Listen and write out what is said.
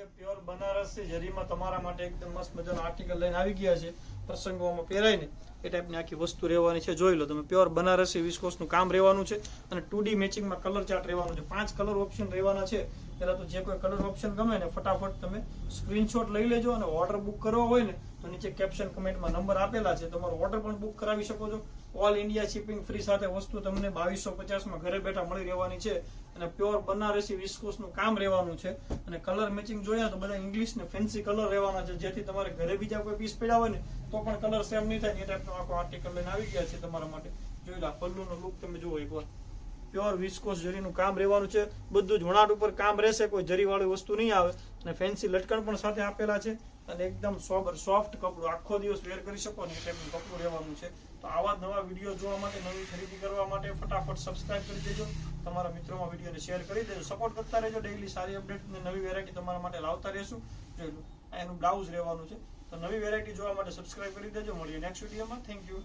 આજે પ્યોર બનારસી જરીમાં તમારા માટે એકદમ મસ્ત મજાનો આર્ટિકલ લઈને આવી ગયા છે, પ્રસંગોમાં પહેરાય ને એ ટાઈપની આખી વસ્તુ રહેવાની છે, જોઈ લો તમે. પ્યોર બનારસી વિસ્કોસનું કામ રહેવાનું છે અને ટુ ડી મેચિંગમાં કલર ચાર્ટ રહેવાનું છે. પાંચ કલર ઓપ્શન રહેવાના છે. પહેલાં તો જે કોઈ કલર ઓપ્શન ગમે ને ફટાફટ તમે સ્ક્રીનશોટ લઈ લેજો અને ઓર્ડર બુક કરવો હોય ને, તો નીચે કેપ્શન કમેન્ટમાં નંબર આપેલા છે. તમારો ઓર્ડર પણ બુક કરાવી શકો છો. ઓલ ઇન્ડિયા શિપિંગ ફ્રી સાથે વસ્તુ તમને બાવીસો પચાસમાં ઘરે બેઠા મળી રહેવાની છે. અને પ્યોર બનારસી વિસ્કોસનું કામ રહેવાનું છે. અને કલર મેચિંગ જોયા તો બધા ઇંગ્લિશ ને ફેન્સી કલર રહેવાના છે. જેથી તમારે ઘરે બીજા કોઈ પીસ પડ્યા હોય ને, તો પણ કલર સેમ નહીં થાય. એ ટાઈપનો આખો આર્ટિકલ લઈને આવી ગયા છે તમારા માટે. જોઈ લો પલ્લુનો લુક તમે જુઓ એકવાર. પ્યોર વિસ્કોસ જરીનું કામ રહેવાનું છે. બધું જ વણાટ ઉપર કામ રહેશે, કોઈ જરીવાળી વસ્તુ નહીં આવે. અને ફેન્સી લટકણ પણ સાથે આપેલા છે. અને એકદમ સોબર સોફ્ટ કપડું. આખો દિવસ વેર કરી શકો ને એ ટાઈપનું કપડું રહેવાનું છે. તો આવા નવા વીડિયો જોવા માટે, નવી ખરીદી કરવા માટે ફટાફટ સબસ્ક્રાઇબ કરી દેજો. તમારા મિત્રોમાં વિડીયોને શેર કરી દેજો. સપોર્ટ કરતા રહેજો ડેઈલી સારી અપડેટ ને નવી વેરાયટી તમારા માટે લાવતા રહેશું. જોઈ એનું બ્લાઉઝ રહેવાનું છે. તો નવી વેરાયટી જોવા માટે સબસ્ક્રાઇબ કરી દેજો. મળીએ નેક્સ્ટ વિડીયોમાં થેન્ક યુ